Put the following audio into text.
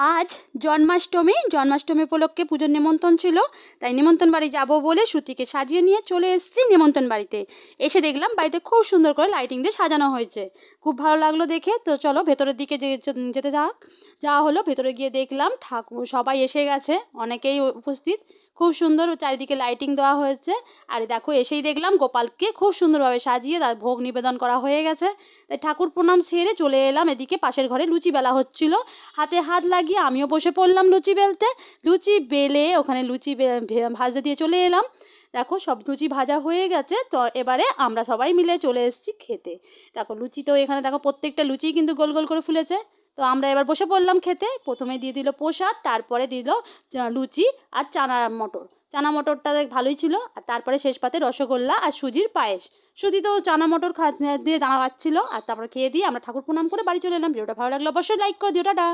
আজ জন্মাষ্টমী। জন্মাষ্টমী উপলক্ষে পুজোর নিমন্ত্রণ ছিল, তাই নিমন্ত্রণ বাড়ি যাব বলে শ্রুতিকে সাজিয়ে নিয়ে চলে এসেছি নিমন্ত্রণ বাড়িতে। এসে দেখলাম বাড়িতে খুব সুন্দর করে লাইটিং দিয়ে সাজানো হয়েছে। খুব ভালো লাগল দেখে। তো চলো ভেতরের দিকে যেতে থাক। যাওয়া হলো ভেতরে গিয়ে দেখলাম ঠাকুর, সবাই এসে গেছে, অনেকেই উপস্থিত। খুব সুন্দর চারিদিকে লাইটিং দেওয়া হয়েছে। আর দেখো, এসেই দেখলাম গোপালকে খুব সুন্দরভাবে সাজিয়ে তার ভোগ নিবেদন করা হয়ে গেছে। তাই ঠাকুর প্রণাম সেরে চলে এলাম। এদিকে পাশের ঘরে লুচি বেলা হচ্ছিল। হাতে হাত লাগিয়ে আমিও বসে পড়লাম লুচি বেলতে। লুচি বেলে ওখানে লুচি ভাজতে দিয়ে চলে এলাম। দেখো সব লুচি ভাজা হয়ে গেছে, তো এবারে আমরা সবাই মিলে চলে এসেছি খেতে। দেখো লুচি তো এখানে দেখো প্রত্যেকটা লুচি কিন্তু গোল গোল করে ফুলেছে। তো আমরা এবার বসে পড়লাম খেতে। প্রথমে দিয়ে দিল প্রসাদ, তারপরে দিল লুচি আর চানা মটর। চানা মটরটা দেখ ভালোই ছিল। আর তারপরে শেষ পাতে রসগোল্লা আর সুজির পায়েস। সুজি তো চানা মটর খা, দিয়ে দানা পাচ্ছিল আর তারপরে খেয়ে দিয়ে আমরা ঠাকুর প্রণাম করে বাড়ি চলে এলাম। ভিডিওটা ভালো লাগল অবশ্যই লাইক করে দিও। টাটা!